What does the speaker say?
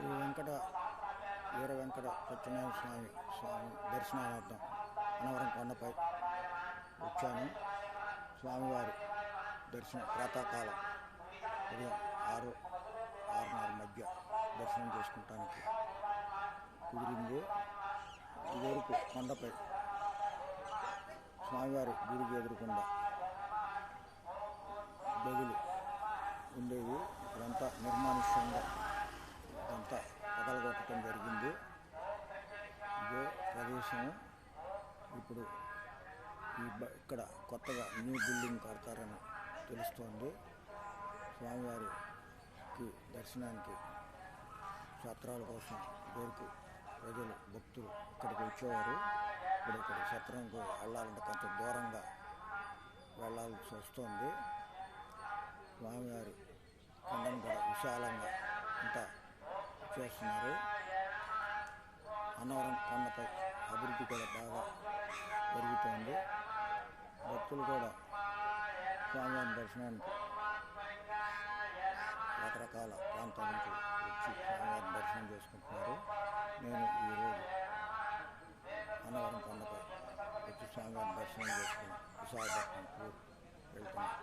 శ్రీ వెంకట వీర వెంకట సత్యనారాయణ స్వామి స్వామి దర్శనార్థం అనవరం కొండపై వచ్చాను స్వామివారి దర్శనం ప్రాతకాలం ఉదయం ఆరు ఆరున్నర మధ్య దర్శనం చేసుకుంటానికి కుదిరింది. ఇదివరకు కొండపై స్వామివారి గుడికి ఎదురుకుండా గదులు ఉండేవి. ఇప్పుడంతా నిర్మానుష్యంగా విషయం ఇప్పుడు ఈ ఇక్కడ కొత్తగా న్యూ బిల్డింగ్ కడతారని తెలుస్తోంది. స్వామివారికి దర్శనానికి సత్రాల కోసం ఇదివరకు ప్రజలు భక్తులు ఇక్కడికి వచ్చేవారు. ఇప్పుడు ఇక్కడ సత్రంకు వెళ్ళాలంటే కొంచెం దూరంగా వెళ్ళాల్సి వస్తుంది. స్వామివారి కొండను కూడా విశాలంగా అంతా చేస్తున్నారు. అన్నవరం కొండపై కూడా బాగా పెరుగుతోంది భక్తులు కూడా స్వామివారి దర్శనానికి రకరకాల ప్రాంతాల నుంచి వచ్చి స్వామివారిని దర్శనం చేసుకుంటున్నారు. నేను ఈరోజు అన్నవరం కొండపై వచ్చి స్వామివారిని దర్శనం చేసుకుని విశాఖపట్నం వెళ్తున్నాను.